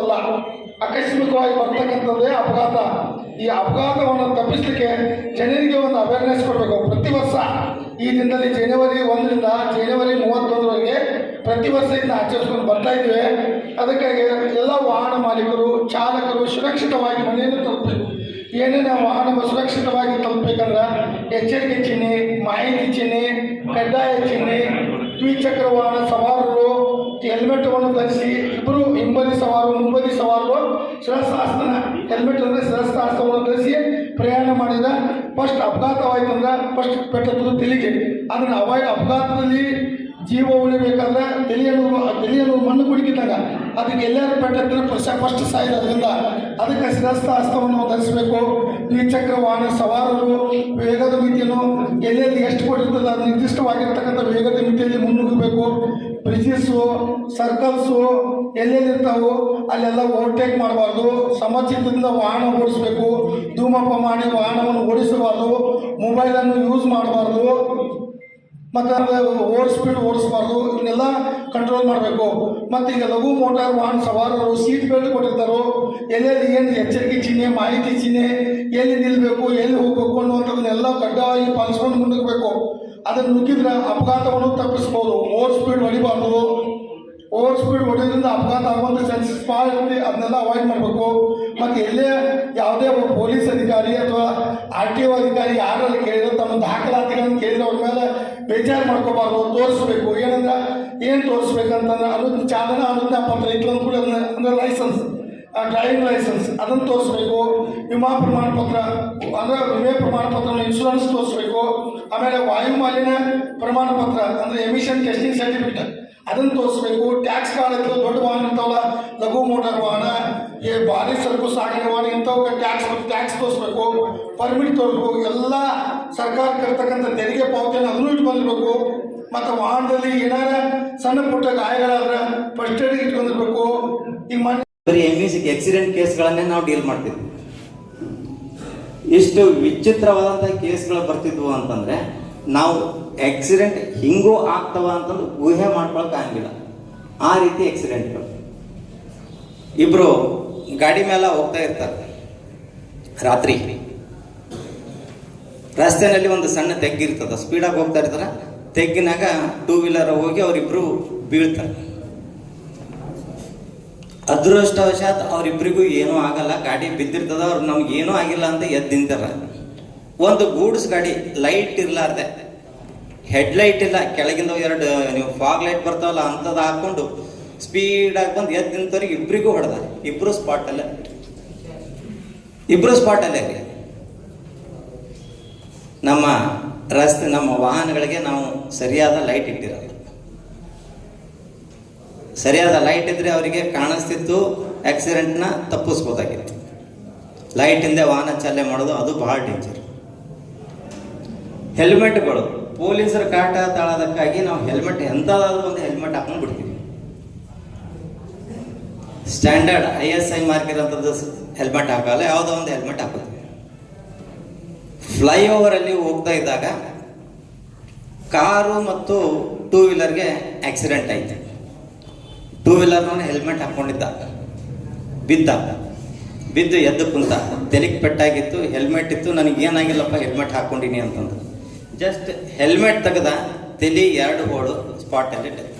ಅಲ್ಲ, ಆಕಸ್ಮಿಕವಾಗಿ ಬರ್ತಕ್ಕಂಥದ್ದೇ ಅಪಘಾತ. ಈ ಅಪಘಾತವನ್ನು ತಪ್ಪಿಸಲಿಕ್ಕೆ ಜನರಿಗೆ ಒಂದು ಅವೇರ್ನೆಸ್ ಕೊಡಬೇಕು. ಪ್ರತಿ ವರ್ಷ ಈ ದಿನದಲ್ಲಿ ಜನವರಿ ಒಂದರಿಂದ ಜನವರಿ ಮೂವತ್ತೊಂದರವರೆಗೆ ಪ್ರತಿ ವರ್ಷದಿಂದ ಆಚರಿಸ್ಕೊಂಡು ಬರ್ತಾ ಇದ್ದೇವೆ. ಅದಕ್ಕಾಗಿ ಎಲ್ಲ ವಾಹನ ಮಾಲೀಕರು, ಚಾಲಕರು ಸುರಕ್ಷಿತವಾಗಿ ಮನೆಯನ್ನು ತಲುಪಬೇಕು. ಏನೇನು ವಾಹನ ಸುರಕ್ಷಿತವಾಗಿ ತಲುಪಬೇಕಂದ್ರೆ ಎಚ್ಚರಿಕೆ ಚಿಹ್ನೆ, ಮಾಹಿತಿ ಚಿಹ್ನೆ, ಕಡ್ಡಾಯ ಚಿಹ್ನೆ, ದ್ವಿಚಕ್ರ ವಾಹನ ಸವಾರರು ಹೆಲ್ಮೆಟನ್ನು ಧರಿಸಿ ಹಿಂಬದಿ ಸವಾರು ಮುಂಬದಿ ಸವಾರರು ಶಿರಸ್ತಾಸನ ಹೆಲ್ಮೆಟ್ ಅಂದರೆ ಶಿರಸ್ತಾಸನವನ್ನು ಧರಿಸಿ ಪ್ರಯಾಣ ಮಾಡಿದ ಫಸ್ಟ್ ಅಪಘಾತವಾಯಿತು ಅಂದ್ರೆ ಫಸ್ಟ್ ಪೆಟ್ಟದ್ದು ತಲೆಗೆ. ಅದನ್ನು ಅವಾಯ ಅಪಘಾತದಲ್ಲಿ ಜೀವ ಉಳಿಬೇಕಂದ್ರೆ ತಲೆಯನ್ನು ತಲೆಯನ್ನು ಮಣ್ಣು ಕುಡಿಕಿದಾಗ ಅದಕ್ಕೆ ಎಲ್ಲರೂ ಪೆಟ್ಟಿದ್ರೆ ಫಸ್ಟ್ ಫಸ್ಟ್ ಸಾಯಿರೋದ್ರಿಂದ ಅದಕ್ಕೆ ಶಿರಸ್ತ ಹಸ್ತವನ್ನು ಧರಿಸಬೇಕು. ದ್ವಿಚಕ್ರ ವಾಹನ ಸವಾರರು ವೇಗದ ಮಿತಿಯನ್ನು ಎಲ್ಲೆಲ್ಲಿ ಎಷ್ಟು ಕೊಟ್ಟಿರ್ತದೆ ಅದು ನಿರ್ದಿಷ್ಟವಾಗಿರ್ತಕ್ಕಂಥ ವೇಗದ ಮಿತಿಯಲ್ಲಿ ಮುನ್ನುಗ್ಗಬೇಕು. ಬ್ರಿಡ್ಜಸ್ಸು ಸರ್ಕಲ್ಸು ಎಲ್ಲೆಲ್ಲಿ ಇರ್ತಾವೋ ಅಲ್ಲೆಲ್ಲ ಓವರ್ಟೇಕ್ ಮಾಡಬಾರ್ದು. ಸಮಚಿತ್ತದಿಂದ ವಾಹನ ಓಡಿಸಬೇಕು. ಧೂಮಪ ಮಾಡಿ ವಾಹನವನ್ನು ಓಡಿಸಬಾರ್ದು. ಮೊಬೈಲನ್ನು ಯೂಸ್ ಮಾಡಬಾರ್ದು. ಮತ್ತು ಓವರ್ ಸ್ಪೀಡ್ ಓಡಿಸ್ಬಾರ್ದು. ಇದನ್ನೆಲ್ಲ ಕಂಟ್ರೋಲ್ ಮಾಡಬೇಕು. ಮತ್ತು ಈಗ ಲಘು ಮೋಟಾರ್ ವಾಹನ ಸವಾರರು ಸೀಟ್ ಬೆಲ್ಟ್ ಕೊಟ್ಟಿರ್ತಾರೋ, ಎಲ್ಲೆಲ್ಲಿ ಏನು ಎಚ್ಚರಿಕೆ ಚಿಹ್ನೆ, ಮಾಹಿತಿ ಚಿಹ್ನೆ, ಎಲ್ಲಿ ನಿಲ್ಲಬೇಕು ಎಲ್ಲಿ ಹೋಗಬೇಕು ಅನ್ನುವಂಥದ್ದನ್ನೆಲ್ಲ ಕಡ್ಡಾಯ ಪಾಲಿಸ್ಕೊಂಡು ಮುಂದಕ್ಕೆ ಅದನ್ನು ನುಗ್ಗಿದ್ರೆ ಅಪಘಾತವನ್ನು ತಪ್ಪಿಸ್ಬೋದು ಓವರ್ ಸ್ಪೀಡ್ ಹೊಡಿಬಾರ್ದು. ಓವರ್ ಸ್ಪೀಡ್ ಹೊಡೆಯೋದ್ರಿಂದ ಅಪಘಾತ ಆಗುವಂಥ ಚಾನ್ಸಸ್ ಭಾಳ ಇರುತ್ತೆ. ಅದನ್ನೆಲ್ಲ ಅವಾಯ್ಡ್ ಮಾಡಬೇಕು. ಮತ್ತು ಎಲ್ಲೇ ಯಾವುದೇ ಒಬ್ಬ ಪೊಲೀಸ್ ಅಧಿಕಾರಿ ಅಥವಾ ಆರ್ ಟಿ ಒ ಅಧಿಕಾರಿ ಯಾರಲ್ಲಿ ಕೇಳಿದ್ರು, ತಮ್ಮ ದಾಖಲಾತಿಗಳನ್ನು ಕೇಳಿದ್ರೆ ಅವ್ರ ಮೇಲೆ ಬೇಜಾರು ಮಾಡ್ಕೋಬಾರ್ದು. ತೋರಿಸ್ಬೇಕು. ಏನಂದ್ರೆ, ಏನು ತೋರಿಸ್ಬೇಕಂತಂದ್ರೆ ಅದೊಂದು ಚಾಲನಾ ಅನುಜ್ಞಾ ಪತ್ರ ಇಟ್ಕೊಂಡು ಕೂಡ ಅಂದರೆ ಲೈಸೆನ್ಸ್ ಡ್ರೈವಿಂಗ್ ಲೈಸೆನ್ಸ್ ಅದನ್ನು ತೋರಿಸ್ಬೇಕು, ವಿಮಾ ಪ್ರಮಾಣ ಪತ್ರ, ಅಂದರೆ ವಿಮೆ ಪ್ರಮಾಣ ಪತ್ರ ಇನ್ಶೂರೆನ್ಸ್ ತೋರಿಸ್ಬೇಕು, ಆಮೇಲೆ ವಾಯು ಮಾಲಿನ್ಯ ಪ್ರಮಾಣ ಪತ್ರ, ಅಂದರೆ ಎಮಿಷನ್ ಟೆಸ್ಟಿಂಗ್ ಸರ್ಟಿಫಿಕೇಟ್ ಅದನ್ನು ತೋರಿಸ್ಬೇಕು ಟ್ಯಾಕ್ಸ್ ಕಾರ್ಡ್ ಇರ್ತದೆ, ದೊಡ್ಡ ವಾಹನ ಇರ್ತಾವಲ್ಲ, ಲಘು ಮೋಟಾರ್ ವಾಹನ ಈ ಭಾರಿ ಸರಕು ಸಾಗಣೆ ವಾಹನ, ಇಂಥವು ಟ್ಯಾಕ್ಸ್ ಟ್ಯಾಕ್ಸ್ ತೋರಿಸ್ಬೇಕು ಪರ್ಮಿಟ್ ತೋರಿಸ್ಬೇಕು, ಎಲ್ಲ ಸರ್ಕಾರಕ್ಕೆ ಇರ್ತಕ್ಕಂಥ ತೆರಿಗೆ ಪಾವತಿಯನ್ನು ಅದನ್ನು ಇಟ್ಕೊಂಡಿರ್ಬೇಕು ಮತ್ತು ವಾಹನದಲ್ಲಿ ಏನಾರ ಸಣ್ಣ ಪುಟ್ಟ ಗಾಯಗಳಾದ್ರೆ ಫಸ್ಟ್ ಏಡ್ ಇಟ್ಕೊಂಡಿರ್ಬೇಕು. ಈಗ ಮನೆ ಬರೀ ಎಂ ಇ ಆಕ್ಸಿಡೆಂಟ್ ಕೇಸ್ಗಳನ್ನೇ ನಾವು ಡೀಲ್ ಮಾಡ್ತಿದ್ವಿ. ಇಷ್ಟು ವಿಚಿತ್ರವಾದಂತಹ ಕೇಸ್ಗಳು ಬರ್ತಿದ್ವು ಅಂತಂದ್ರೆ, ನಾವು ಆಕ್ಸಿಡೆಂಟ್ ಹಿಂಗೂ ಆಗ್ತವ ಅಂತಂದು ಊಹೆ ಮಾಡ್ಕೊಳಕ್ ಆಗಿಲ್ಲ ಆ ರೀತಿ ಆಕ್ಸಿಡೆಂಟ್ಗಳು ಇಬ್ರು ಗಾಡಿ ಮೇಲೆ ಹೋಗ್ತಾ ಇರ್ತಾರೆ. ರಾತ್ರಿ. ರಸ್ತೆನಲ್ಲಿ ಒಂದು ಸಣ್ಣ ತೆಗ್ಗಿರ್ತದ. ಸ್ಪೀಡಾಗಿ ಹೋಗ್ತಾ ಇರ್ತಾರೆ. ತೆಗ್ಗಿನಾಗ ಟೂ ವೀಲರ್ ಹೋಗಿ ಅವರಿಬ್ರು ಬೀಳ್ತಾರೆ. ಅದೃಷ್ಟವಶಾತ್ ಅವರಿಬ್ಬರಿಗೂ ಏನೂ ಆಗಲ್ಲ. ಗಾಡಿ ಬಿದ್ದಿರ್ತದ, ಅವ್ರು ನಮ್ಗೆ ಏನೂ ಆಗಿಲ್ಲ ಅಂತ ಎದ್ದು ನಿಂತಾರ. ಒಂದು ಗೂಡ್ಸ್ ಗಾಡಿ ಲೈಟ್ ಇರ್ಲಾರ್ದೆ. ಹೆಡ್ಲೈಟ್ ಇಲ್ಲ. ಕೆಳಗಿಂದ ಎರಡು, ನೀವು ಫಾಗ್ ಲೈಟ್ ಬರ್ತಾವಲ್ಲ ಅಂಥದ್ದು ಹಾಕೊಂಡು ಸ್ಪೀಡಾಗಿ ಬಂದು ಎದ್ದು ನಿಂತವ್ರಿಗೆ ಇಬ್ಬರಿಗೂ ಹೊಡೆದ ಇಬ್ಬರು ಸ್ಪಾಟಲ್ಲೇ ಇಬ್ಬರು ಸ್ಪಾಟಲ್ಲೇ ರೀ ನಮ್ಮ ರಸ್ತೆ, ನಮ್ಮ ವಾಹನಗಳಿಗೆ ನಾವು ಸರಿಯಾದ ಲೈಟ್ ಇಟ್ಟಿರಲ್ಲ. ಸರಿಯಾದ ಲೈಟ್ ಇದ್ರೆ ಅವರಿಗೆ ಕಾಣಿಸ್ತಿತ್ತು ಆಕ್ಸಿಡೆಂಟ್ನ ತಪ್ಪಿಸ್ಬೋದಾಗಿತ್ತು. ಲೈಟ್ ಇಲ್ಲದೆ ವಾಹನ ಚಾಲನೆ ಮಾಡೋದು ಅದು ಬಹಳ ಡೇಂಜರ್ ಹೆಲ್ಮೆಟ್ಗಳು ಪೊಲೀಸರ ಕಾಟ ತಾಳೋದಕ್ಕಾಗಿ ನಾವು ಹೆಲ್ಮೆಟ್ ಎಂಥದಾದ್ರೂ ಒಂದು ಹೆಲ್ಮೆಟ್ ಹಾಕೊಂಡು ಬಿಡ್ತೀವಿ. Standard I S I mark ಇರೋಂಥದ್ದು helmet ಹಾಕಲ್ಲ, ಯಾವುದೋ ಒಂದು ಹೆಲ್ಮೆಟ್ ಹಾಕೋದು. ಫ್ಲೈಓವರಲ್ಲಿ ಹೋಗ್ತಾ ಇದ್ದಾಗ, ಕಾರು ಮತ್ತು ಟೂ ವೀಲರ್ಗೆ ಆಕ್ಸಿಡೆಂಟ್ ಆಯ್ತು. ಟೂ ವೀಲರ್ನ ಹೆಲ್ಮೆಟ್ ಹಾಕೊಂಡಿದ್ದ. ಬಿದ್ದ. ಬಿದ್ದು ಎದ್ದು ಕುಂತ. ತೆಲಿಕ್ ಪೆಟ್ಟಾಗಿತ್ತು ಹೆಲ್ಮೆಟ್ ಇತ್ತು. ನನಗೆ ಏನಾಗಿಲ್ಲಪ್ಪ ಹೆಲ್ಮೆಟ್ ಹಾಕೊಂಡಿನಿ ಅಂತಂದು. ಜಸ್ಟ್ ಹೆಲ್ಮೆಟ್ ತೆಗೆದ ತಲೆ ಎರಡು ಹೋಳು ಸ್ಪಾಟಲ್ಲಿ ಡೆತ್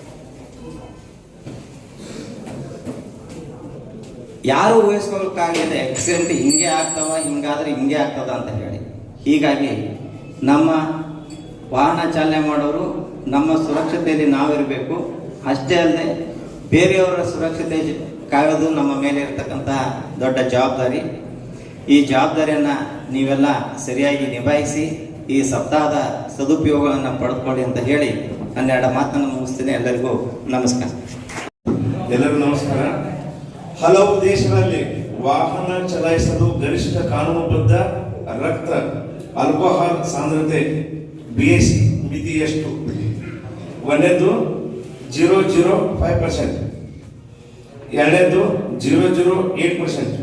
ಯಾರು ಊಹಿಸ್ಕೊಳ್ಕಾಗಿದೆ ಆಕ್ಸಿಡೆಂಟ್ ಹಿಂಗೆ ಆಗ್ತವ, ಹಿಂಗಾದ್ರೆ ಹಿಂಗೆ ಆಗ್ತದ ಅಂತ ಹೇಳಿ. ಹೀಗಾಗಿ ನಮ್ಮ ವಾಹನ ಚಾಲನೆ ಮಾಡೋರು ನಮ್ಮ ಸುರಕ್ಷತೆಯಲ್ಲಿ ನಾವಿರಬೇಕು. ಅಷ್ಟೇ ಅಲ್ಲದೆ ಬೇರೆಯವರ ಸುರಕ್ಷತೆ ಕಾಯೋದು ನಮ್ಮ ಮೇಲೆ ಇರತಕ್ಕಂಥ ದೊಡ್ಡ ಜವಾಬ್ದಾರಿ. ಈ ಜವಾಬ್ದಾರಿಯನ್ನು ನೀವೆಲ್ಲ ಸರಿಯಾಗಿ ನಿಭಾಯಿಸಿ, ಈ ಸಪ್ತಾಹದ ಸದುಪಯೋಗಗಳನ್ನು ಪಡೆದುಕೊಳ್ಳಿ ಅಂತ ಹೇಳಿ ಹನ್ನೆರಡು ಮಾತನ್ನು ಮುಗಿಸ್ತೀನಿ. ಎಲ್ಲರಿಗೂ ನಮಸ್ಕಾರ. ಎಲ್ಲರಿಗೂ ನಮಸ್ಕಾರ. ಹಲವು ದೇಶಗಳಲ್ಲಿ ವಾಹನ ಚಲಾಯಿಸಲು ಗರಿಷ್ಠ ಕಾನೂನುಬದ್ಧ ರಕ್ತ ಆಲ್ಕೋಹಾಲ್ ಸಾಂದ್ರತೆ ಬಿಎಸ್ ಮಿತಿಯಷ್ಟು. ಒಂದನೇದು ಜೀರೋ ಜೀರೋ ಫೈವ್ ಪರ್ಸೆಂಟ್. ಎರಡನೇದು zero zero eight percent.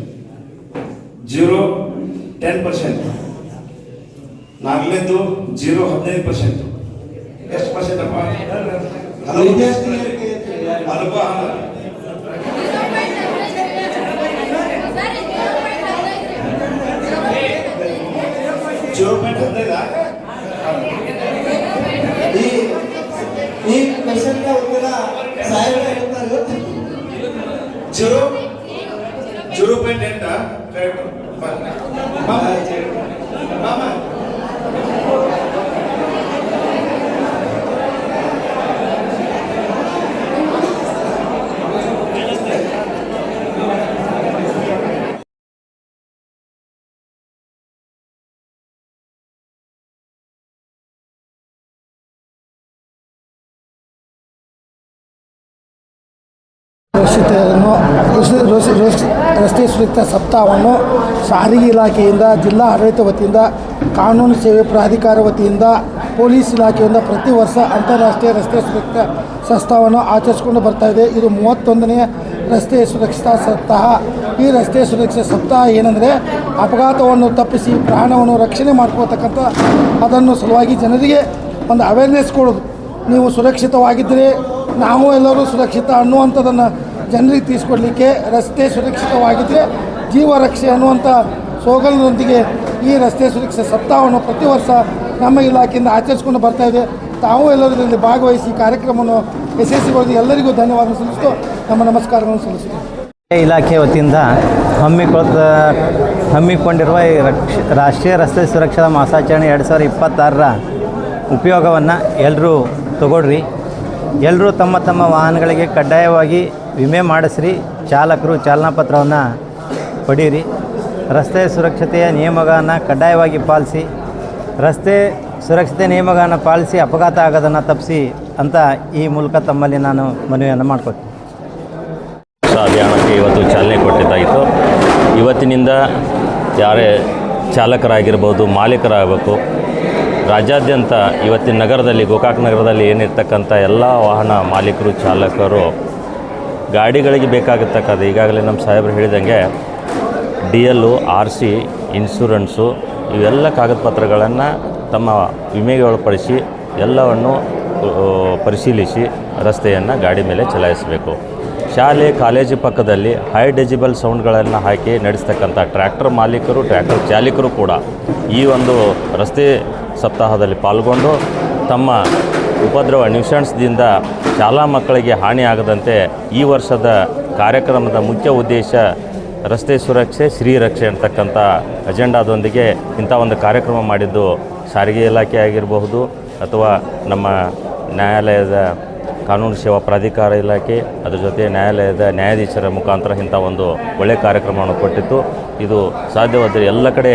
Zero ten percent. ನಾಲ್ಕನೇದು ಜೀರೋ ಹದಿನೈದು ಪರ್ಸೆಂಟ್. ಎಷ್ಟು ಪರ್ಸೆಂಟ್ ಅಪ್ಪ? ಅಲ್ಪ ಜೀರೋ ಪಾಯಿಂಟ್ ಹದಿನೈದಾ? ಜೀರೋ ಪಾಯಿಂಟ್ ಸುರಕ್ಷತೆಯನ್ನು ರಸ್ತೆ- ಸುರಕ್ಷಿತ ಸಪ್ತಾಹವನ್ನು ಸಾರಿಗೆ ಇಲಾಖೆಯಿಂದ, ಜಿಲ್ಲಾ ಆಡಳಿತ ವತಿಯಿಂದ, ಕಾನೂನು ಸೇವೆ ಪ್ರಾಧಿಕಾರ ವತಿಯಿಂದ, ಪೊಲೀಸ್ ಇಲಾಖೆಯಿಂದ ಪ್ರತಿ ವರ್ಷ ಅಂತಾರಾಷ್ಟ್ರೀಯ ರಸ್ತೆ ಸುರಕ್ಷತಾ ಸಪ್ತಾಹವನ್ನು ಆಚರಿಸಿಕೊಂಡು ಬರ್ತಾ ಇದೆ. ಇದು ಮೂವತ್ತೊಂದನೆಯ ರಸ್ತೆ ಸುರಕ್ಷತಾ ಸಪ್ತಾಹ. ಈ ರಸ್ತೆ ಸುರಕ್ಷತಾ ಸಪ್ತಾಹ ಏನಂದರೆ ಅಪಘಾತವನ್ನು ತಪ್ಪಿಸಿ ಪ್ರಾಣವನ್ನು ರಕ್ಷಣೆ ಮಾಡ್ಕೋತಕ್ಕಂಥ ಅದನ್ನು ಸಲುವಾಗಿ ಜನರಿಗೆ ಒಂದು ಅವೇರ್ನೆಸ್ ಕೊಡೋದು. ನೀವು ಸುರಕ್ಷಿತವಾಗಿದ್ದರೆ ನಾವು ಎಲ್ಲರೂ ಸುರಕ್ಷಿತ ಅನ್ನುವಂಥದ್ದನ್ನು ಜನರಿಗೆ ತೀರಿಸ್ಕೊಡ್ಲಿಕ್ಕೆ ರಸ್ತೆ ಸುರಕ್ಷಿತವಾಗಿದ್ದರೆ ಜೀವ ರಕ್ಷೆ ಅನ್ನುವಂಥ ಸೋಗಲಿನೊಂದಿಗೆ ಈ ರಸ್ತೆ ಸುರಕ್ಷೆ ಸಪ್ತಾಹವನ್ನು ಪ್ರತಿ ವರ್ಷ ನಮ್ಮ ಇಲಾಖೆಯಿಂದ ಆಚರಿಸ್ಕೊಂಡು ಬರ್ತಾ ಇದೆ. ತಾವು ಎಲ್ಲರೂ ಇದರಲ್ಲಿ ಭಾಗವಹಿಸಿ ಕಾರ್ಯಕ್ರಮವನ್ನು ಯಶಸ್ವಿಗೊಳಿಸಿ ಎಲ್ಲರಿಗೂ ಧನ್ಯವಾದ ಸಲ್ಲಿಸ್ತು. ನಮ್ಮ ನಮಸ್ಕಾರವನ್ನು ಸಲ್ಲಿಸ್ತು. ಇಲಾಖೆ ವತಿಯಿಂದ ಹಮ್ಮಿಕೊಳ್ತ, ಹಮ್ಮಿಕೊಂಡಿರುವ ಈ ರಕ್ಷ, ರಾಷ್ಟ್ರೀಯ ರಸ್ತೆ ಸುರಕ್ಷತಾ ಮಾಸಾಚರಣೆ ಎರಡು ಸಾವಿರದ ಇಪ್ಪತ್ತಾರರ ಉಪಯೋಗವನ್ನು ಎಲ್ಲರೂ ತಗೊಳ್ರಿ. ಎಲ್ಲರೂ ತಮ್ಮ ತಮ್ಮ ವಾಹನಗಳಿಗೆ ಕಡ್ಡಾಯವಾಗಿ ವಿಮೆ ಮಾಡಿಸ್ರಿ, ಚಾಲಕರು ಚಾಲನಾ ಪತ್ರವನ್ನು ಪಡೀರಿ. ರಸ್ತೆ ಸುರಕ್ಷತೆಯ ನಿಯಮಗಳನ್ನು ಕಡ್ಡಾಯವಾಗಿ ಪಾಲಿಸಿ, ರಸ್ತೆ ಸುರಕ್ಷತೆ ನಿಯಮಗಳನ್ನು ಪಾಲಿಸಿ ಅಪಘಾತ ಆಗೋದನ್ನು ತಪ್ಪಿಸಿ ಅಂತ ಈ ಮೂಲಕ ತಮ್ಮಲ್ಲಿ ನಾನು ಮನವಿಯನ್ನು ಹೊಸ ಅಭಿಯಾನಕ್ಕೆ ಇವತ್ತು ಚಾಲನೆ ಕೊಟ್ಟಿದ್ದಾಯಿತು. ಇವತ್ತಿನಿಂದ ಯಾರೇ ಚಾಲಕರಾಗಿರ್ಬೋದು, ಮಾಲೀಕರಾಗಬೇಕು, ರಾಜ್ಯಾದ್ಯಂತ ಇವತ್ತಿನ ನಗರದಲ್ಲಿ ಗೋಕಾಕ್ ನಗರದಲ್ಲಿ ಏನಿರ್ತಕ್ಕಂಥ ಎಲ್ಲ ವಾಹನ ಮಾಲೀಕರು, ಚಾಲಕರು ಗಾಡಿಗಳಿಗೆ ಬೇಕಾಗಿರ್ತಕ್ಕಂಥ, ಈಗಾಗಲೇ ನಮ್ಮ ಸಾಹೇಬರು ಹೇಳಿದಂಗೆ ಡಿ ಎಲ್ಲು ಆರ್ ಸಿ ಇನ್ಶೂರೆನ್ಸು ಇವೆಲ್ಲ ಕಾಗದ ಪತ್ರಗಳನ್ನು ತಮ್ಮ ವಿಮೆಗೆ ಒಳಪಡಿಸಿ ಎಲ್ಲವನ್ನು ಪರಿಶೀಲಿಸಿ ರಸ್ತೆಯನ್ನು ಗಾಡಿ ಮೇಲೆ ಚಲಾಯಿಸಬೇಕು. ಶಾಲೆ, ಕಾಲೇಜು ಪಕ್ಕದಲ್ಲಿ ಹೈ ಡೆಜಿಬಲ್ ಸೌಂಡ್ಗಳನ್ನು ಹಾಕಿ ನಡೆಸ್ತಕ್ಕಂಥ ಟ್ರ್ಯಾಕ್ಟರ್ ಮಾಲೀಕರು ಟ್ರ್ಯಾಕ್ಟರ್ ಚಾಲಕರು ಕೂಡ ಈ ಒಂದು ರಸ್ತೆ ಸಪ್ತಾಹದಲ್ಲಿ ಪಾಲ್ಗೊಂಡು ತಮ್ಮ ಉಪದ್ರವ ನ್ಯೂಸೆನ್ಸ್ದಿಂದ ಶಾಲಾ ಮಕ್ಕಳಿಗೆ ಹಾನಿಯಾಗದಂತೆ ಈ ವರ್ಷದ ಕಾರ್ಯಕ್ರಮದ ಮುಖ್ಯ ಉದ್ದೇಶ ರಸ್ತೆ ಸುರಕ್ಷೆ ಶ್ರೀರಕ್ಷೆ ಅಂತಕ್ಕಂಥ ಅಜೆಂಡಾದೊಂದಿಗೆ ಇಂಥ ಒಂದು ಕಾರ್ಯಕ್ರಮ ಮಾಡಿದ್ದು ಸಾರಿಗೆ ಇಲಾಖೆ ಆಗಿರಬಹುದು ಅಥವಾ ನಮ್ಮ ನ್ಯಾಯಾಲಯದ ಕಾನೂನು ಸೇವಾ ಪ್ರಾಧಿಕಾರ ಇಲಾಖೆ, ಅದರ ಜೊತೆ ನ್ಯಾಯಾಲಯದ ನ್ಯಾಯಾಧೀಶರ ಮುಖಾಂತರ ಇಂಥ ಒಂದು ಒಳ್ಳೆಯ ಕಾರ್ಯಕ್ರಮವನ್ನು ಕೊಟ್ಟಿತ್ತು. ಇದು ಸಾಧ್ಯವಾದರೆ ಎಲ್ಲ ಕಡೆ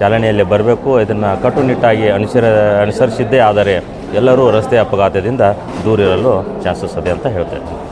ಚಾಲನೆಯಲ್ಲಿ ಬರಬೇಕು. ಇದನ್ನು ಕಟ್ಟುನಿಟ್ಟಾಗಿ ಅನುಸರ, ಅನುಸರಿಸಿದ್ದೇ ಆದರೆ ಎಲ್ಲರೂ ರಸ್ತೆ ಅಪಘಾತದಿಂದ ದೂರಿರಲು ಚಾನ್ಸಸ್ ಇದೆ ಅಂತ ಹೇಳ್ತೇನೆ